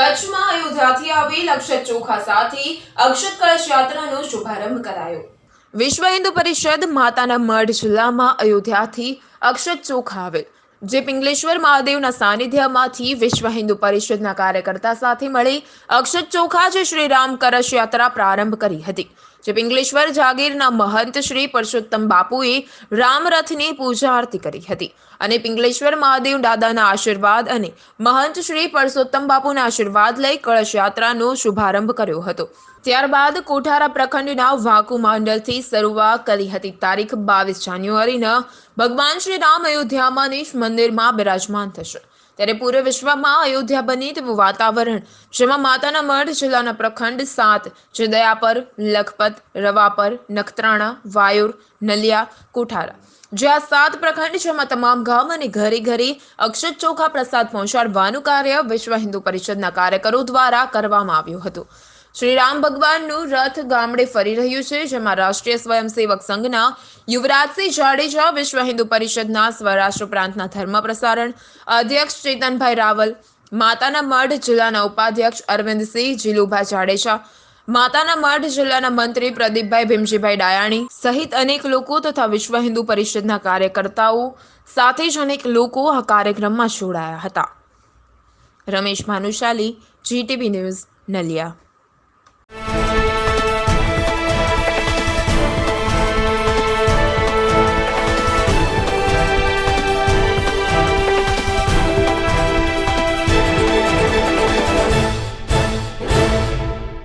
કચ્છમાં અયોધ્યાથી આવેલ અક્ષત ચોખા સાથે અક્ષત કળશ યાત્રાનો શુભારંભ કરાયો. વિશ્વ હિન્દુ પરિષદ માતાના મઢ જિલ્લામાં અયોધ્યાથી અક્ષત ચોખા આવેલ જે પિંગલેશ્વર મહાદેવના સાનિધ્યમાંથી વિશ્વ હિન્દુ પરિષદના કાર્યકર્તા સાથે મળી અક્ષત ચોખા જે શ્રી રામ કળશ યાત્રા પ્રારંભ કરી હતી. જે પિંગલેશ્વર, જાગીરના મહંત શ્રી પરસોત્તમ બાપુએ રામરથની પૂજા આરતી કરી હતી. અને પિંગલેશ્વર મહાદેવ દાદાના આશીર્વાદ અને મહંત શ્રી પરસોત્તમ બાપુના આશીર્વાદ લઈ કળશ યાત્રાનો શુભારંભ કર્યો હતો. ત્યારબાદ કોઠારા પ્રખંડના વાકુ માંડલથી શરૂઆત કરી હતી તારીખ બાવીસ જાન્યુઆરીના ભગવાન શ્રી રામ અયોધ્યામાં નિશ મંદિરમાં બિરાજમાન થશે. ત્યારે પૂરે વિશ્વમાં અયોધ્યા બની તેવું વાતાવરણ. જેમાં માતાના મઢ, જિલ્લાના પ્રખંડ સાત જે લખપત રવાપર નખત્રાણા, વાયુર, નલિયા, કોઠારા. આ સાત પ્રખંડ જેમાં તમામ ગામ અને ઘરે ઘરે અક્ષત ચોખા પ્રસાદ પહોંચાડવાનું કાર્ય વિશ્વ હિન્દુ પરિષદના કાર્યકરો દ્વારા કરવામાં આવ્યું હતું. શ્રી રામ ભગવાનનું રથ ગામડે ફરી રહ્યું છે, જેમાં રાષ્ટ્રીય સ્વયંસેવક સંઘના યુવરાજસિંહ જાડેજા, વિશ્વ હિન્દુ પરિષદના સ્વરાષ્ટ્ર પ્રાંતના ધર્મ પ્રસારણ અધ્યક્ષ ચેતનભાઈ રાવલ, માતાના મઢ જિલ્લાના ઉપાધ્યક્ષ અરવિંદસિંહ જીલુભાઈ જાડેજા, માતાના મઢ જિલ્લાના મંત્રી પ્રદીપભાઈ ભીમજીભાઈ ડાયાણી સહિત અનેક લોકો તથા વિશ્વ હિન્દુ પરિષદના કાર્યકર્તાઓ સાથે જ અનેક લોકો આ કાર્યક્રમમાં જોડાયા હતા. Ramesh Bhanushali, GTV news, Naliya.